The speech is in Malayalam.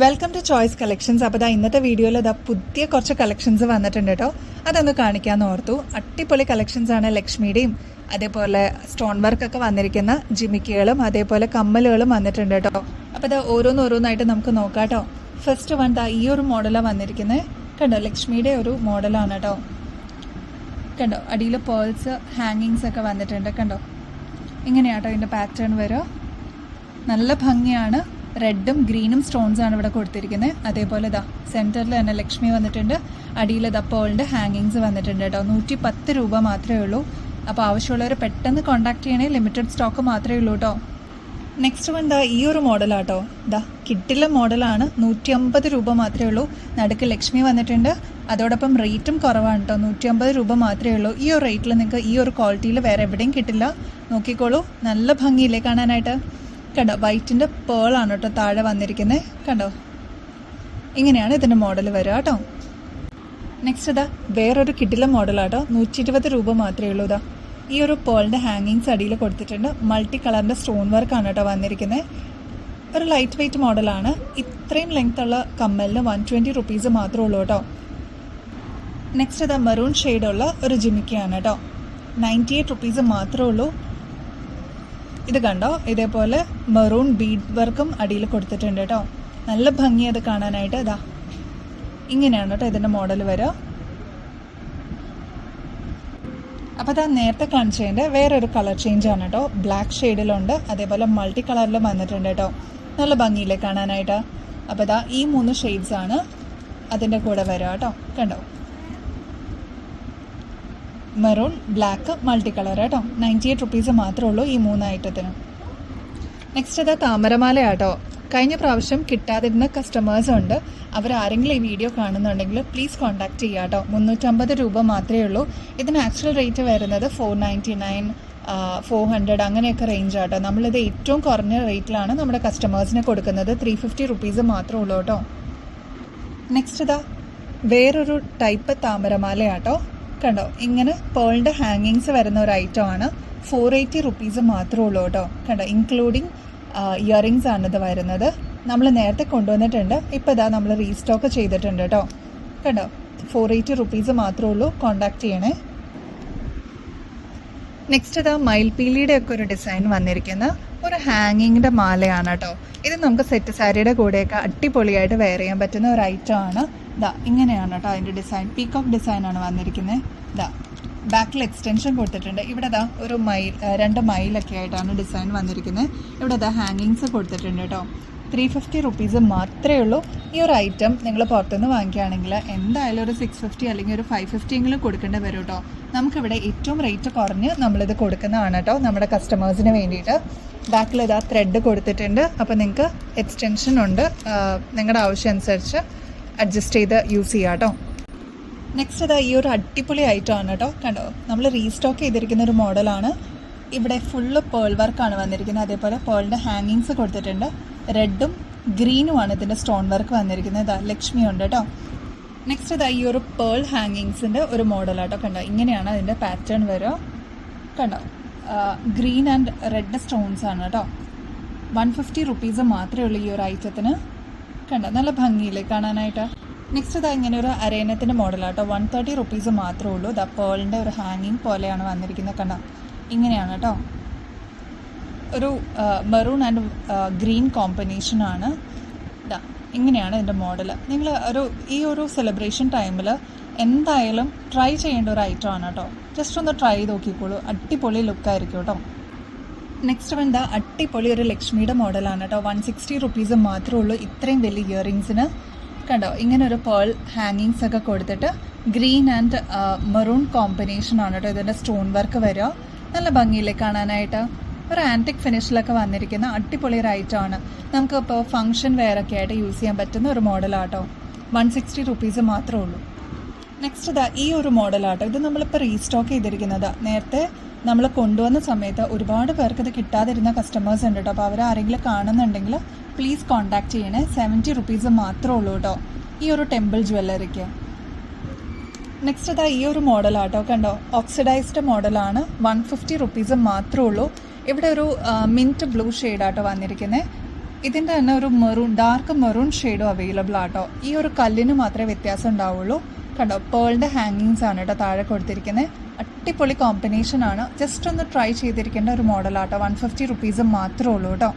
വെൽക്കം ടു ചോയ്സ് കളക്ഷൻസ് അപ്പോൾ ഇതാ ഇന്നത്തെ വീഡിയോയിൽ ഇതാ പുതിയ കുറച്ച് കളക്ഷൻസ് വന്നിട്ടുണ്ട് കേട്ടോ അതൊന്ന് കാണിക്കാമെന്ന് ഓർത്തു. അടിപൊളി കളക്ഷൻസ് ആണ് ലക്ഷ്മിയുടെയും അതേപോലെ സ്റ്റോൺ വർക്ക് ഒക്കെ വന്നിരിക്കുന്ന ജിമിക്കുകളും അതേപോലെ കമ്മലുകളും വന്നിട്ടുണ്ട് കേട്ടോ അപ്പോൾ ഇത് ഓരോന്നോരോന്നായിട്ട് നമുക്ക് നോക്കാം കേട്ടോ ഫസ്റ്റ് വൺ ദാ ഈ ഒരു മോഡലാണ് വന്നിരിക്കുന്നത് കണ്ടോ ലക്ഷ്മിയുടെ ഒരു മോഡലാണ് കേട്ടോ കണ്ടോ അടിയിൽ പേൾസ് ഹാങ്ങിങ്സ് ഒക്കെ വന്നിട്ടുണ്ട് കണ്ടോ. ഇങ്ങനെയാട്ടോ ഇതിന്റെ പാറ്റേൺ വരുമോ നല്ല ഭംഗിയാണ്. റെഡും ഗ്രീനും സ്റ്റോൺസ് ആണ് ഇവിടെ കൊടുത്തിരിക്കുന്നത്. അതേപോലെ ഇതാ സെന്ററിൽ തന്നെ ലക്ഷ്മി വന്നിട്ടുണ്ട്. അടിയിൽ ഇതാ പേളിന്റെ ഹാങ്ങിങ്സ് വന്നിട്ടുണ്ട് കേട്ടോ. നൂറ്റി പത്ത് രൂപ മാത്രമേ ഉള്ളൂ. അപ്പോൾ ആവശ്യമുള്ളവർ പെട്ടെന്ന് കോൺടാക്ട് ചെയ്യണേ. ലിമിറ്റഡ് സ്റ്റോക്ക് മാത്രമേ ഉള്ളൂ കേട്ടോ. നെക്സ്റ്റ് വൺ ദാ ഈ ഒരു മോഡലാട്ടോ ദാ കിട്ടില്ല മോഡലാണ് നൂറ്റി അമ്പത് രൂപ മാത്രമേ ഉള്ളൂ. നടുക്ക് ലക്ഷ്മി വന്നിട്ടുണ്ട്. അതോടൊപ്പം റേറ്റും കുറവാണ് കേട്ടോ. നൂറ്റി അമ്പത് രൂപ മാത്രമേ ഉള്ളൂ. ഈ ഒരു റേറ്റിൽ നിങ്ങൾക്ക് ഈ ഒരു ക്വാളിറ്റിയിൽ വേറെ എവിടെയും കിട്ടില്ല. നോക്കിക്കോളൂ. നല്ല ഭംഗിയില്ലേ കാണാനായിട്ട്. കണ്ടോ? വൈറ്റിന്റെ പേളാണ് കേട്ടോ താഴെ വന്നിരിക്കുന്നത് കണ്ടോ? ഇങ്ങനെയാണ് ഇതിന്റെ മോഡൽ വരിക കേട്ടോ. നെക്സ്റ്റ് ഇതാ വേറൊരു കിഡിലെ മോഡലാട്ടോ നൂറ്റി ഇരുപത് രൂപ മാത്രമേ ഉള്ളൂ ഇതാ. ഈ ഒരു പേളിന്റെ ഹാങ്ങിങ്സ് അടിയിൽ കൊടുത്തിട്ടുണ്ട്. മൾട്ടി കളറിന്റെ സ്റ്റോൺ വർക്കാണ് കേട്ടോ വന്നിരിക്കുന്നത് ഒരു ലൈറ്റ് വെയ്റ്റ് മോഡലാണ് ഇത്രയും ലെങ്ത് ഉള്ള കമ്മലിന് വൺ ട്വന്റി റുപ്പീസ് മാത്രമേ ഉള്ളൂ കേട്ടോ. നെക്സ്റ്റ് ഇതാ മെറൂൺ ഷെയ്ഡുള്ള ഒരു ജിമിക്കയാണ് കേട്ടോ. നയന്റി എയ്റ്റ് റുപ്പീസ് മാത്രമേ ഉള്ളൂ. ഇത് കണ്ടോ? ഇതേപോലെ മെറൂൺ ബീഡ് വർക്കും അടിയിൽ കൊടുത്തിട്ടുണ്ട് കേട്ടോ. നല്ല ഭംഗി അത് കാണാനായിട്ട്. ഇതാ ഇങ്ങനെയാണ് കേട്ടോ ഇതിന്റെ മോഡൽ വരിക. അപ്പോൾ അതാ നേരത്തെ കാണിച്ചതിന്റെ വേറൊരു കളർ ചേഞ്ച് ആണ് കേട്ടോ. ബ്ലാക്ക് ഷെയ്ഡിലുണ്ട് അതേപോലെ മൾട്ടി കളറിലും വന്നിട്ടുണ്ട് കേട്ടോ. നല്ല ഭംഗിയില്ലേ കാണാനായിട്ട്? അപ്പോൾ ഇതാ ഈ മൂന്ന് ഷെയ്ഡ്സ് ആണ് അതിന്റെ കൂടെ വരിക കേട്ടോ. കണ്ടോ? മെറൂൺ ബ്ലാക്ക് മൾട്ടി കളർ കേട്ടോ. നയന്റി എയ്റ്റ് റുപ്പീസ് മാത്രമേ ഉള്ളൂ ഈ മൂന്ന് ഐറ്റത്തിന്. നെക്സ്റ്റ് ഇതാ താമരമാല കേട്ടോ കഴിഞ്ഞ പ്രാവശ്യം കിട്ടാതിരുന്ന കസ്റ്റമേഴ്സ് ഉണ്ട്. അവരാരെങ്കിലും ഈ വീഡിയോ കാണുന്നുണ്ടെങ്കിൽ പ്ലീസ് കോൺടാക്ട് ചെയ്യുക കേട്ടോ. മുന്നൂറ്റമ്പത് രൂപ മാത്രമേ ഉള്ളൂ. ഇതിന് ആക്ച്വൽ റേറ്റ് വരുന്നത് four ninety nine four hundred അങ്ങനെയൊക്കെ റേഞ്ച് ആട്ടോ. നമ്മളിത് ഏറ്റവും കുറഞ്ഞ റേറ്റിലാണ് നമ്മുടെ കസ്റ്റമേഴ്സിന് കൊടുക്കുന്നത്. ത്രീ ഫിഫ്റ്റി റുപ്പീസ് മാത്രമേ ഉള്ളൂ കേട്ടോ. നെക്സ്റ്റ് ഇതാ വേറൊരു ടൈപ്പ് താമരമാലയാട്ടോ. കണ്ടോ? ഇങ്ങനെ പേളിന്റെ ഹാങ്ങിങ്സ് വരുന്ന ഒരു ഐറ്റം ആണ്. ഫോർ എയ്റ്റി റുപ്പീസ് മാത്രമേ ഉള്ളൂ കേട്ടോ. കണ്ടോ? ഇൻക്ലൂഡിങ് ഇയറിങ്സ് ആണ് ഇത് വരുന്നത്. നമ്മൾ നേരത്തെ കൊണ്ടുവന്നിട്ടുണ്ട്. ഇപ്പോൾ ഇതാ നമ്മൾ റീസ്റ്റോക്ക് ചെയ്തിട്ടുണ്ട് കേട്ടോ. കണ്ടോ? ഫോർ എയ്റ്റി റുപ്പീസ് മാത്രമേ ഉള്ളൂ. കോണ്ടാക്ട് ചെയ്യണേ. നെക്സ്റ്റ് ഇതാ മയിൽപീലിയുടെ ഒക്കെ ഒരു ഡിസൈൻ വന്നിരിക്കുന്ന. ഒരു ഹാങ്ങിങ്ങിന്റെ മാലയാണ് കേട്ടോ. ഇത് നമുക്ക് സെറ്റ് സാരിയുടെ കൂടെയൊക്കെ അടിപൊളിയായിട്ട് വെയർ ചെയ്യാൻ പറ്റുന്ന ഒരു ഐറ്റം ആണ്. ഇതാ ഇങ്ങനെയാണ് കേട്ടോ അതിന്റെ ഡിസൈൻ പീകോക്ക് ഡിസൈൻ ആണ് വന്നിരിക്കുന്നത് ഇതാ ബാക്കിൽ എക്സ്റ്റൻഷൻ കൊടുത്തിട്ടുണ്ട്. ഇവിടെ ദാ ഒരു മൈൽ രണ്ട് മൈലൊക്കെ ആയിട്ടാണ് ഡിസൈൻ വന്നിരിക്കുന്നത് ഇവിടെ ദാ ഹാങ്ങിങ്സ് കൊടുത്തിട്ടുണ്ട് കേട്ടോ ത്രീ ഫിഫ്റ്റി റുപ്പീസ് മാത്രമേ ഉള്ളൂ. ഈ ഒരു ഐറ്റം നിങ്ങൾ പുറത്തുനിന്ന് വാങ്ങിക്കുകയാണെങ്കിൽ എന്തായാലും ഒരു സിക്സ് ഫിഫ്റ്റി അല്ലെങ്കിൽ ഒരു ഫൈവ് ഫിഫ്റ്റി എങ്കിലും കൊടുക്കേണ്ടി വരും കേട്ടോ നമുക്കിവിടെ ഏറ്റവും റേറ്റ് കുറഞ്ഞ് നമ്മളിത് കൊടുക്കുന്നതാണ് കേട്ടോ നമ്മുടെ കസ്റ്റമേഴ്സിന് വേണ്ടിയിട്ട്. ബാക്കിൽ ഇതാ ത്രെഡ് കൊടുത്തിട്ടുണ്ട്. അപ്പോൾ നിങ്ങൾക്ക് എക്സ്റ്റൻഷൻ ഉണ്ട്. നിങ്ങളുടെ ആവശ്യം അനുസരിച്ച് അഡ്ജസ്റ്റ് ചെയ്ത് യൂസ് ചെയ്യാം കേട്ടോ നെക്സ്റ്റ് അത് ഈ ഒരു അടിപൊളി ഐറ്റം ആണ് കേട്ടോ കണ്ടോ? നമ്മൾ റീസ്റ്റോക്ക് ചെയ്തിരിക്കുന്ന ഒരു മോഡലാണ് ഇവിടെ ഫുള്ള് പേൾ വർക്കാണ് വന്നിരിക്കുന്നത്. അതേപോലെ പേളിന്റെ ഹാങ്ങിങ്സ് കൊടുത്തിട്ടുണ്ട്. റെഡും ഗ്രീനും ആണ് ഇതിന്റെ സ്റ്റോൺ വർക്ക് വന്നിരിക്കുന്നത്. ഇതാ ലക്ഷ്മി ഉണ്ട് കേട്ടോ നെക്സ്റ്റ് ഇതാ ഈ ഒരു പേൾ ഹാങ്ങിങ്സിന്റെ ഒരു മോഡലാട്ടോ കണ്ടോ? ഇങ്ങനെയാണ് അതിന്റെ പാറ്റേൺ വരിക കണ്ടോ? ഗ്രീൻ ആൻഡ് റെഡ് സ്റ്റോൺസ് ആണ് കേട്ടോ വൺ ഫിഫ്റ്റി റുപ്പീസ് മാത്രമേ ഉള്ളൂ ഈ ഒരു ഐറ്റത്തിന് കണ്ടോ. നല്ല ഭംഗിയില്ലേ കാണാനായിട്ട്? നെക്സ്റ്റ് ഇതാ ഇങ്ങനെ ഒരു അരയനത്തിന്റെ മോഡലാട്ടോ വൺ തേർട്ടി റുപ്പീസ് മാത്രമേ ഉള്ളൂ. ദ പേളിന്റെ ഒരു ഹാങ്ങിങ് പോലെയാണ് വന്നിരിക്കുന്നത് കണ്ട. ഇങ്ങനെയാണ് കേട്ടോ. ഒരു മെറൂൺ ആൻഡ് ഗ്രീൻ കോമ്പിനേഷനാണ് ഇതാ ഇങ്ങനെയാണ് ഇതിന്റെ മോഡൽ നിങ്ങൾ ഒരു ഈ ഒരു സെലിബ്രേഷൻ ടൈമിൽ എന്തായാലും ട്രൈ ചെയ്യേണ്ട ഒരു ഐറ്റം ആണ് കേട്ടോ. ജസ്റ്റ് ഒന്ന് ട്രൈ ചെയ്ത് നോക്കിക്കോളൂ. അടിപൊളി ലുക്കായിരിക്കും കേട്ടോ. നെക്സ്റ്റ് വൺ ദാ ഒരു ലക്ഷ്മിയുടെ മോഡലാണ് കേട്ടോ. വൺ സിക്സ്റ്റി റുപ്പീസ് മാത്രമേ ഉള്ളൂ. ഇത്രയും വലിയ ഇയറിങ്സിന് കണ്ടോ? ഇങ്ങനെ ഒരു പേൾ ഹാങ്ങിങ്സ് ഒക്കെ കൊടുത്തിട്ട് ഗ്രീൻ ആൻഡ് മെറൂൺ കോമ്പിനേഷൻ ആണ് കേട്ടോ. ഇതിന്റെ സ്റ്റോൺ വർക്ക് വരിക. നല്ല ഭംഗിയില്ലേ കാണാനായിട്ട്. ഒരു ആന്റിക് ഫിനിഷിലൊക്കെ വന്നിരിക്കുന്ന അടിപൊളി ഒരു ഐറ്റം ആണ്. നമുക്ക് ഇപ്പോൾ ഫംഗ്ഷൻ വെയറൊക്കെ ആയിട്ട് യൂസ് ചെയ്യാൻ പറ്റുന്ന ഒരു മോഡലാട്ടോ വൺ സിക്സ്റ്റി റുപ്പീസ് മാത്രമേ ഉള്ളൂ. നെക്സ്റ്റ് ഇതാ ഈ ഒരു മോഡലാട്ടോ ഇത് നമ്മളിപ്പോൾ റീസ്റ്റോക്ക് ചെയ്തിരിക്കുന്നത്. നേരത്തെ നമ്മൾ കൊണ്ടുവന്ന സമയത്ത് ഒരുപാട് പേർക്ക് ഇത് കിട്ടാതിരുന്ന കസ്റ്റമേഴ്സ് ഉണ്ട് കേട്ടോ അപ്പോൾ അവർ ആരെങ്കിലും കാണുന്നുണ്ടെങ്കിൽ പ്ലീസ് കോൺടാക്ട് ചെയ്യണേ. സെവന്റി റുപ്പീസ് മാത്രമേ ഉള്ളൂ കേട്ടോ ഈ ഒരു ടെമ്പിൾ ജ്വല്ലറിക്ക് നെക്സ്റ്റ് ഇതാ ഈ ഒരു മോഡലാട്ടോ കണ്ടോ? ഓക്സിഡൈസ്ഡ് മോഡലാണ് വൺ ഫിഫ്റ്റി റുപ്പീസ് മാത്രമേ ഉള്ളൂ. ഇവിടെ ഒരു മിന്റ് ബ്ലൂ ഷെയ്ഡാട്ടോ വന്നിരിക്കുന്നത് ഇതിന്റെ തന്നെ ഒരു മെറൂൺ ഡാർക്ക് മെറൂൺ ഷെയ്ഡും അവൈലബിൾ ആട്ടോ. ഈ ഒരു കല്ലിന് മാത്രമേ വ്യത്യാസം ഉണ്ടാവുള്ളൂ. കണ്ടോ? പേളിന്റെ ഹാങ്ങിങ്സ് ആണ് കേട്ടോ താഴെ കൊടുത്തിരിക്കുന്നത് അടിപൊളി കോമ്പിനേഷൻ ആണ്. ജസ്റ്റ് ഒന്ന് ട്രൈ ചെയ്തിരിക്കേണ്ട ഒരു മോഡലാട്ടോ വൺ ഫിഫ്റ്റി റുപ്പീസ് മാത്രമേ ഉള്ളൂ കേട്ടോ.